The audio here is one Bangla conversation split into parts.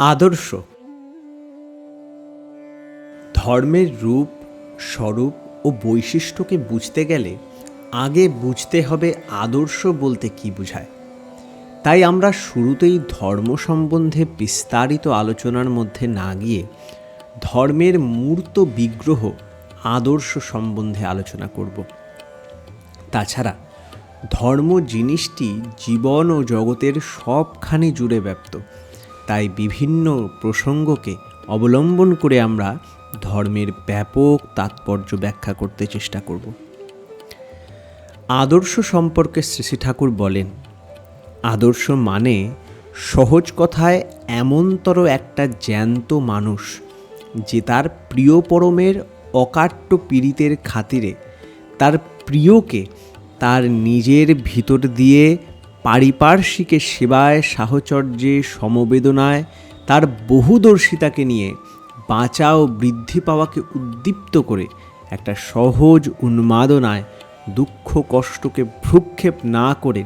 আদর্শ। ধর্মের রূপ, স্বরূপ ও বৈশিষ্ট্যকে বুঝতে গেলে আগে বুঝতে হবে আদর্শ বলতে কি বোঝায়। তাই আমরা শুরুতেই ধর্ম সম্বন্ধে বিস্তারিত আলোচনার মধ্যে না গিয়ে ধর্মের মূর্ত বিগ্রহ আদর্শ সম্বন্ধে আলোচনা করব। তাছাড়া ধর্ম জিনিসটি জীবন ও জগতের সবখানে জুড়ে ব্যপ্ত। তাই বিভিন্ন প্রসঙ্গকে অবলম্বন করে আমরা ধর্মের ব্যাপক তাৎপর্য ব্যাখ্যা করতে চেষ্টা করব। আদর্শ সম্পর্কে শ্রী ঠাকুর বলেন, আদর্শ মানে সহজ কথায় এমনতর একটা জ্যান্ত মানুষ যে তার প্রিয় পরমের অকাট্য পীড়িতের খাতিরে তার প্রিয়কে তার নিজের ভিতর দিয়ে পারিপার্শ্বিকের সেবায়, সাহচর্যে, সমবেদনায় তার বহুদর্শিতাকে নিয়ে বাঁচা ও বৃদ্ধি পাওয়াকে উদ্দীপ্ত করে একটা সহজ উন্মাদনায় দুঃখ কষ্টকে ভ্রুক্ষেপ না করে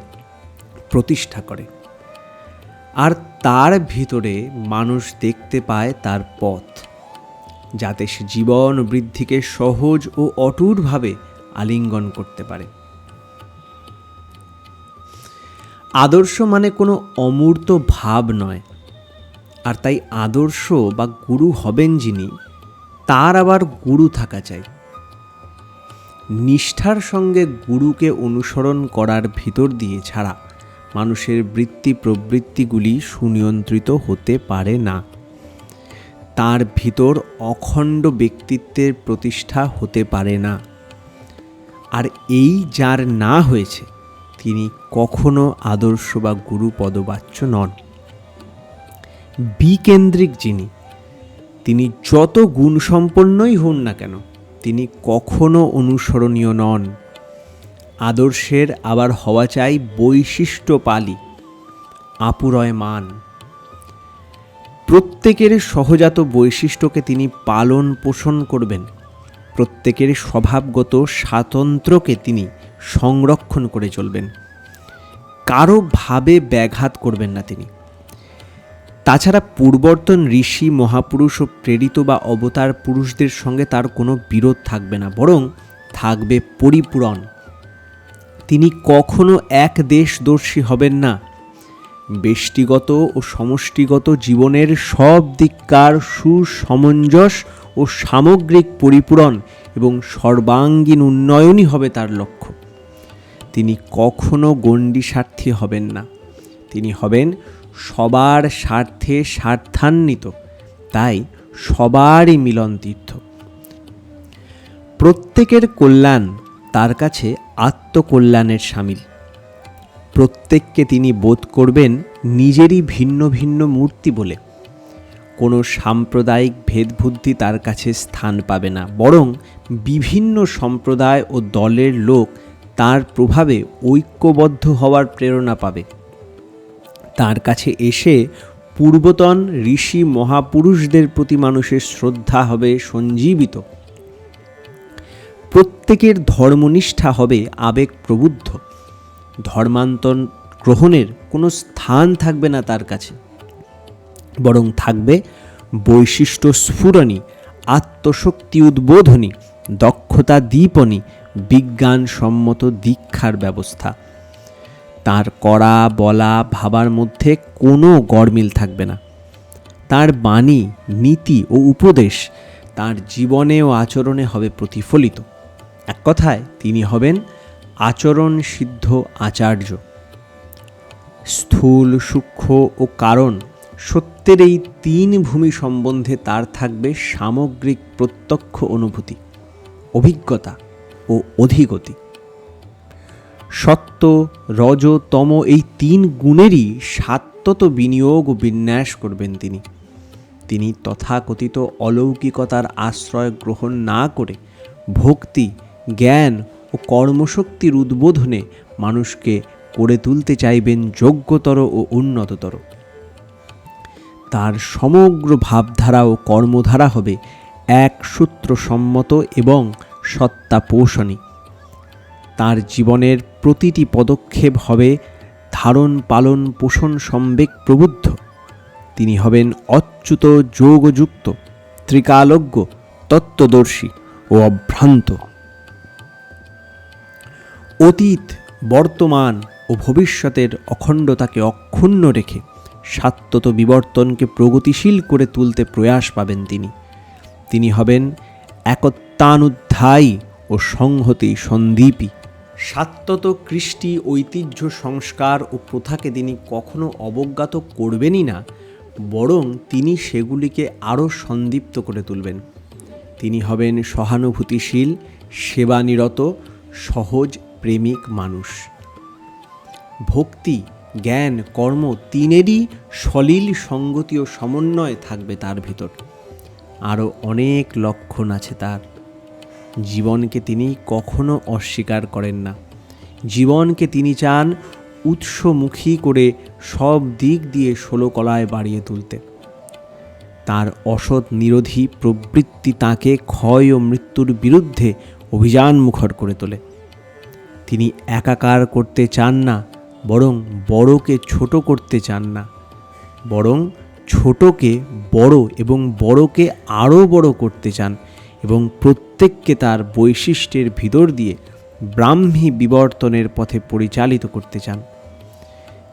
প্রতিষ্ঠা করে। আর তার ভিতরে মানুষ দেখতে পায় তার পথ, যাতে সে জীবন বৃদ্ধিকে সহজ ও অটুটভাবে আলিঙ্গন করতে পারে। আদর্শ মানে কোনো অমূর্ত ভাব নয়। আর তাই আদর্শ বা গুরু হবেন যিনি, তার আবার গুরু থাকা চাই। নিষ্ঠার সঙ্গে গুরুকে অনুসরণ করার ভিতর দিয়ে ছাড়া মানুষের বৃত্তি প্রবৃত্তিগুলি সুনিয়ন্ত্রিত হতে পারে না। তার ভিতর অখণ্ড ব্যক্তিত্বের প্রতিষ্ঠা হতে পারে না। আর এই যার না হয়েছে তিনি কখনো আদর্শ বা গুরু পদবাচ্য নন। বিকেন্দ্রিক যিনি, তিনি যত গুণসম্পন্নই হন না কেন, তিনি কখনো অনুসরণীয় নন। আদর্শের আবার হওয়া চাই বৈশিষ্ট্য পালি আপুরয় মান প্রত্যেকের সহজাত বৈশিষ্ট্যকে তিনি পালন পোষণ করবেন। প্রত্যেকের স্বভাবগত স্বাতন্ত্র্যকে তিনি সংরক্ষণ করে চলবেন। কারও ভাবে ব্যাঘাত করবেন না তিনি। তাছাড়া পূর্বর্তন ঋষি, মহাপুরুষ ও প্রেরিত বা অবতার পুরুষদের সঙ্গে তার কোনো বিরোধ থাকবে না, বরং থাকবে পরিপূরণ। তিনি কখনো এক দেশদর্শী হবেন না। ব্যষ্টিগত ও সমষ্টিগত জীবনের সব দিককার সুসমঞ্জস ও সামগ্রিক পরিপূরণ এবং সর্বাঙ্গীন উন্নয়নই হবে তার লক্ষ্য। তিনি কখনো গণ্ডি স্বার্থী হবেন না। তিনি হবেন সবার স্বার্থে স্বার্থান্বিত, তাই সবারই মিলন তীর্থ প্রত্যেকের কল্যাণ তার কাছে আত্মকল্যাণের সামিল। প্রত্যেককে তিনি বোধ করবেন নিজেরই ভিন্ন ভিন্ন মূর্তি বলে। কোনো সাম্প্রদায়িক ভেদবুদ্ধি তার কাছে স্থান পাবে না, বরং বিভিন্ন সম্প্রদায় ও দলের লোক তার প্রভাবে ঐক্যবদ্ধ হওয়ার প্রেরণা পাবে। তার কাছে এসে পূর্বতন ঋষি মহাপুরুষদের প্রতি মানুষের শ্রদ্ধা হবে সঞ্জীবিত। প্রত্যেকের ধর্মনিষ্ঠা হবে আবেগ প্রবুদ্ধ ধর্মান্তর গ্রহণের কোনো স্থান থাকবে না তার কাছে। বরং থাকবে বৈশিষ্ট্য স্ফুরণী আত্মশক্তি উদ্বোধনী, দক্ষতা দীপনী বিজ্ঞানসম্মত দীক্ষার ব্যবস্থা। তার করা, বলা, ভাবার মধ্যে কোনো গড়মিল থাকবে না। তার বাণী, নীতি ও উপদেশ তার জীবনে ও আচরণে হবে প্রতিফলিত। এক কথায়, তিনি হবেন আচরণ সিদ্ধ আচার্য। স্থূল, সূক্ষ্ম ও কারণ সত্যের এই তিন ভূমি সম্বন্ধে তার থাকবে সামগ্রিক প্রত্যক্ষ অনুভূতি, অভিজ্ঞতা ও অধিগতি। সত্য, রজ, তম এই তিন গুণেরই সাত্যত বিনিয়োগ ও বিন্যাস করবেন তিনি। তিনি তথাকথিত অলৌকিকতার আশ্রয় গ্রহণ না করে ভক্তি, জ্ঞান ও কর্মশক্তির উদ্বোধনে মানুষকে করে তুলতে চাইবেন যোগ্যতর ও উন্নততর। তার সমগ্র ভাবধারা ও কর্মধারা হবে এক সূত্রসম্মত এবং সত্তা পোষণী তার জীবনের প্রতিটি পদক্ষেপ হবে ধারণ, পালন, পোষণ সম্বেক প্রবুদ্ধ। তিনি হবেন অচ্যুত যোগযুক্ত, ত্রিকালজ্ঞ, তত্ত্বদর্শী ও অভ্রান্ত। অতীত, বর্তমান ও ভবিষ্যতের অখণ্ডতাকে অক্ষুণ্ণ রেখে সাত্যত বিবর্তনকে প্রগতিশীল করে তুলতে প্রয়াস পাবেন তিনি। তিনি হবেন একত্বানুধ্যায়ী ও সংহতি সন্দীপী। সাত্যত কৃষ্টি ঐতিহ্য সংস্কার ও প্রথাকে তিনি কখনো অবজ্ঞাত করবেনই না, বরং তিনি সেগুলিকে আরও সন্দীপ্ত করে তুলবেন। তিনি হবেন সহানুভূতিশীল, সেবানিরত, সহজ, প্রেমিক মানুষ। ভক্তি, জ্ঞান, কর্ম তিনেরই সলিল সঙ্গতি ও সমন্বয় থাকবে তার ভিতর। আরও অনেক লক্ষণ আছে তার। জীবনকে তিনি কখনো অস্বীকার করেন না। জীবনকে তিনি চান উৎসমুখী করে সব দিক দিয়ে ষোলকলায় বাড়িয়ে তুলতে। তার অসৎ নিরোধী প্রবৃত্তি তাকে ক্ষয় ও মৃত্যুর বিরুদ্ধে অভিযান মুখর করে তোলে। তিনি একাকার করতে চান না, বরং বড়কে ছোট করতে চান না। বরং ছোটকে বড় এবং বড়কে আরও বড় করতে চান। এবং প্রত্যেককে তার বৈশিষ্ট্যের ভিতর দিয়ে ব্রাহ্মী বিবর্তনের পথে পরিচালিত করতে চান।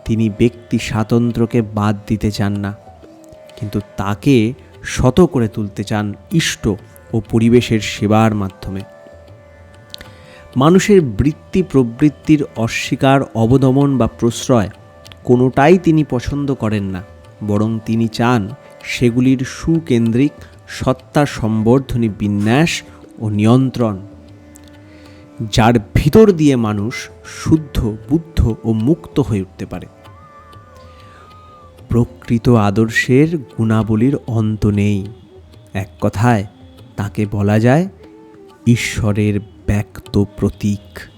তিনি ব্যক্তি স্বাতন্ত্র্যকে বাদ দিতে চান না, কিন্তু তাকে শত করে তুলতে চান ইষ্ট ও পরিবেশের সেবার মাধ্যমে। মানুষের বৃত্তি প্রবৃত্তির অস্বীকার, অবদমন বা প্রশ্রয় কোনোটাই তিনি পছন্দ করেন না, বরং তিনি চান সেগুলির সুকেন্দ্রিক সত্তা সম্বর্ধনী বিন্যাস ও নিয়ন্ত্রণ, যার ভিতর দিয়ে মানুষ শুদ্ধ, বুদ্ধ ও মুক্ত হয়ে উঠতে পারে। প্রকৃত আদর্শের গুণাবলীর অন্ত নেই। এক কথায়, তাকে বলা যায় ঈশ্বরের ব্যক্ত প্রতীক।